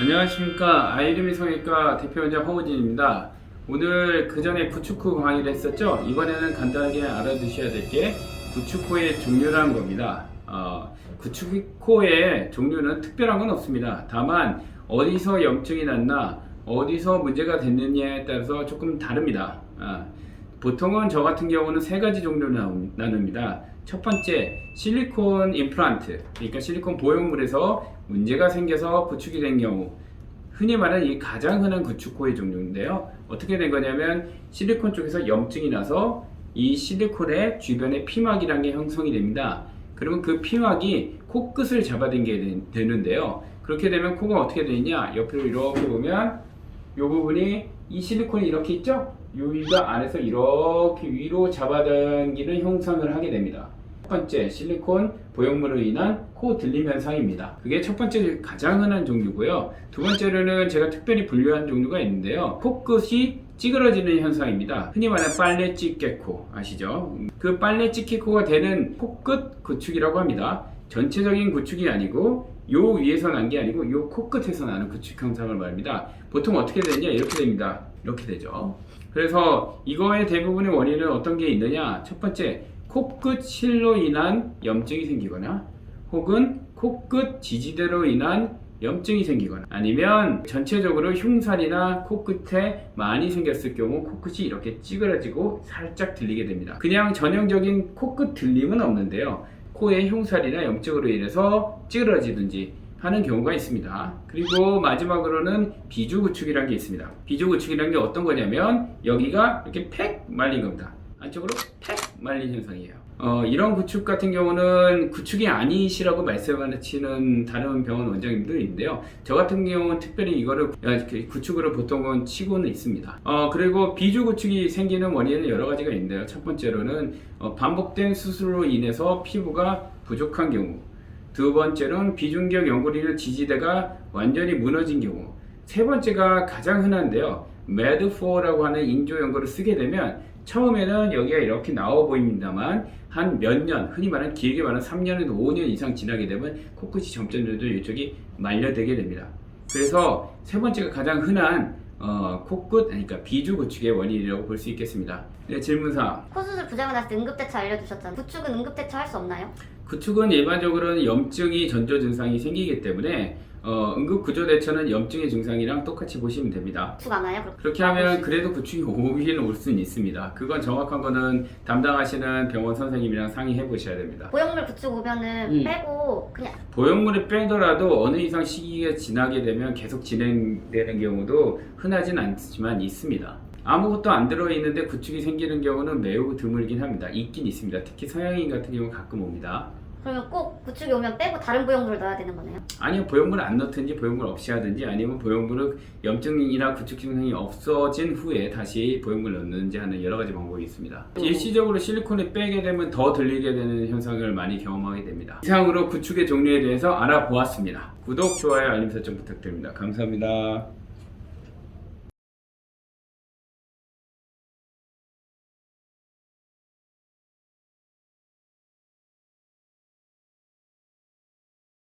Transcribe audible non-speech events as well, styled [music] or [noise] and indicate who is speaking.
Speaker 1: 안녕하십니까 아이름이 성형외과 대표원장 허우진입니다. 오늘 그 전에 구축후 강의를 했었죠. 이번에는 간단하게 알아두셔야 될게 구축후의 종류라는 겁니다. 어, 구축후의 종류는 특별한 건 없습니다. 다만 어디서 염증이 났나 어디서 문제가 됐느냐에 따라서 조금 다릅니다. 아, 보통은 저 같은 경우는 세 가지 나누- 나눕니다. 첫 번째, 실리콘 임플란트. 그러니까 실리콘 보형물에서 문제가 생겨서 구축이 된 경우. 흔히 말하는 이 가장 흔한 구축코의 종류인데요. 어떻게 된 거냐면 실리콘 쪽에서 염증이 나서 이 실리콘의 주변에 피막이라는 게 형성이 됩니다. 그러면 그 피막이 코끝을 잡아당기게 되- 되는데요. 그렇게 되면 코가 어떻게 되느냐? 옆으로 이렇게 보면 이 부분이 이 실리콘이 이렇게 있죠? 여기가 안에서 이렇게 위로 잡아당기는 형상을 하게 됩니다. 첫 번째 실리콘 보형물로 인한 코 들림 현상입니다. 그게 첫 번째 가장 흔한 종류고요. 두 번째로는 제가 특별히 분류한 종류가 있는데요. 코끝이 찌그러지는 현상입니다. 흔히 말하는 빨래 찌개코 아시죠? 그 빨래 찌개코가 되는 코끝 구축이라고 합니다. 전체적인 구축이 아니고 요 위에서 난 게 아니고 요 코끝에서 나는 구축 현상을 말합니다. 보통 어떻게 되냐 이렇게 됩니다. 이렇게 되죠. 그래서 이거의 대부분의 원인은 어떤 게 있느냐? 첫 번째 코끝 실로 인한 염증이 생기거나 혹은 코끝 지지대로 인한 염증이 생기거나 아니면 전체적으로 흉살이나 코끝에 많이 생겼을 경우 코끝이 이렇게 찌그러지고 살짝 들리게 됩니다. 그냥 전형적인 코끝 들림은 없는데요. 코의 흉살이나 염증으로 인해서 찌그러지든지 하는 경우가 있습니다. 그리고 마지막으로는 비주구축이라는 게 있습니다. 비주구축이라는 게 어떤 거냐면 여기가 이렇게 팩 말린 겁니다. 안쪽으로 팩 말린 현상이에요. 어, 이런 구축 같은 경우는 구축이 아니시라고 말씀하시는 다른 병원 원장님들이 있는데요. 저 같은 경우는 특별히 이거를 어, 그 구축으로 보통은 치고는 있습니다. 어, 그리고 비주 구축이 생기는 원인은 여러 가지가 있는데요. 첫 번째로는 어, 반복된 수술로 인해서 피부가 부족한 경우, 두 번째로는 비중격 연골이나 지지대가 완전히 무너진 경우, 세 번째가 가장 흔한데요. 매드4라고 하는 인조 연골을 쓰게 되면 처음에는 여기가 이렇게 나와 보입니다만 한 몇 년, 흔히 말하는 길게 말하면 3년에서 5년 이상 지나게 되면 코끝이 점점 점점 이쪽이 말려되게 됩니다. 그래서 세 번째가 가장 흔한 어, 코끝, 아니, 그러니까 비주 구축의 원인이라고 볼 수 있겠습니다. 네, 질문사항.
Speaker 2: 코수술 부작용 났을 때 응급대처 알려주셨잖아요. 구축은 응급대처 할 수 없나요?
Speaker 1: 구축은 일반적으로는 염증이 전조 증상이 생기기 때문에 어, 응급 구조 대처는 염증의 증상이랑 똑같이 보시면 됩니다.
Speaker 2: 안 와요? 그렇게?
Speaker 1: 그렇게 하면 그래도 구축이 [laughs] 오긴 올 수는 있습니다. 그건 정확한 거는 담당하시는 병원 선생님이랑 상의해 보셔야 됩니다.
Speaker 2: 보형물 구축 오면은
Speaker 1: 음.
Speaker 2: 빼고 그냥
Speaker 1: 보형물을 빼더라도 어느 이상 시기가 지나게 되면 계속 진행되는 경우도 흔하진 않지만 있습니다. 아무것도 안 들어있는데 구축이 생기는 경우는 매우 드물긴 합니다. 있긴 있습니다. 특히 서양인 같은 경우는 가끔 옵니다.
Speaker 2: 그러면 꼭 구축이 오면 빼고 다른 보형물을 넣어야 되는 거네요.
Speaker 1: 아니요 보형물을 안 넣든지 보형물 없이 하든지 아니면 보형물을 염증이나 구축 증상이 없어진 후에 다시 보형물 넣는지 하는 여러 가지 방법이 있습니다. 일시적으로 실리콘을 빼게 되면 더 들리게 되는 현상을 많이 경험하게 됩니다. 이상으로 구축의 종류에 대해서 알아보았습니다. 구독, 좋아요, 알림 설정 부탁드립니다. 감사합니다.